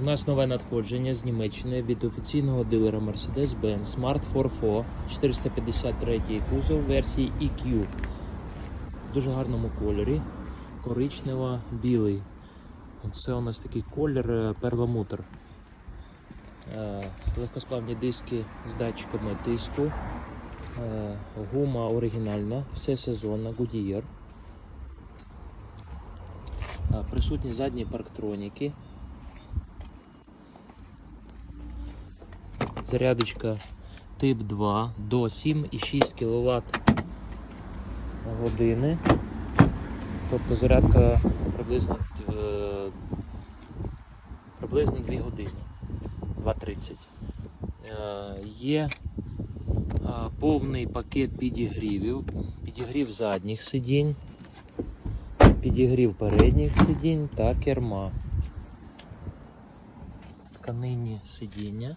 У нас нове надходження з Німеччини від офіційного дилера Mercedes-Benz Smart 4 453 кузов версії EQ. В дуже гарному кольорі. Коричнево-білий. Це у нас такий колір е, перламутр. Е, Легкосплавні диски з датчиками тиску. Е, Гума оригінальна, все сезонна, Goodyear. Присутні задні парктроніки. Зарядочка тип 2 до 7,6 кВт години. Тобто зарядка приблизно, е, приблизно 2 години. 2.30. Е, Є е, повний пакет підігрівів, підігрів задніх сидінь, підігрів передніх сидінь та керма. Тканинні сидіння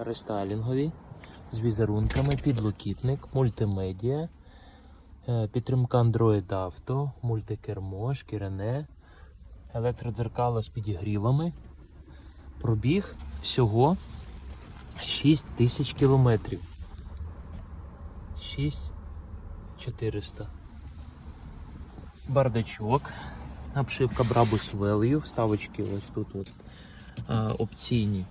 рестайлінгові з візерунками, підлокітник, мультимедіа, е, підтримка Android Auto, мультикермо, шкіряне, електродзеркало з підігрівами. Пробіг всього 6 тисяч кілометрів. 6400. Бардачок. Обшивка Brabus Value. Вставочки ось тут от, е, опційні.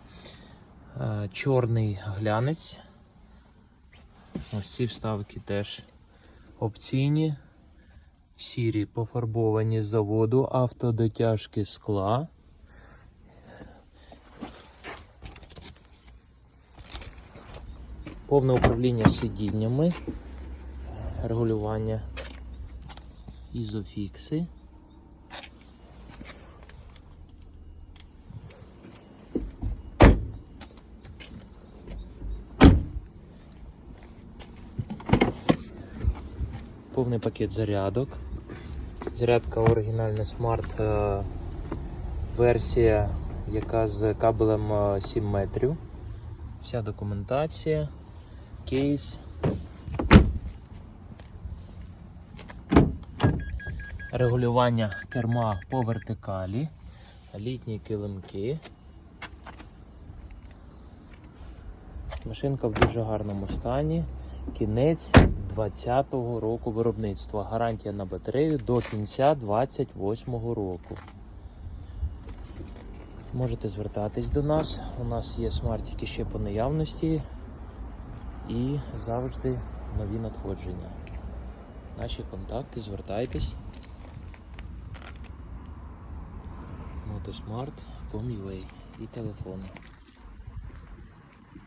Е, Чорний глянець. Ось ці вставки теж опційні. Сірі пофарбовані з заводу, автодотяжки скла. Повне управління сидіннями, регулювання ізофікси. Повний пакет зарядок. Зарядка оригінальна смарт е, версія, яка з кабелем е, 7 метрів. Вся документація, кейс. Регулювання керма по вертикалі, літні килимки. Машинка в дуже гарному стані. Кінець 2020 року виробництва. Гарантія на батарею до кінця 2028 року. Можете звертатись до нас. У нас є смартики ще по наявності і завжди нові надходження. Наші контакти, звертайтесь. Мотосмарт.com.ua і телефони.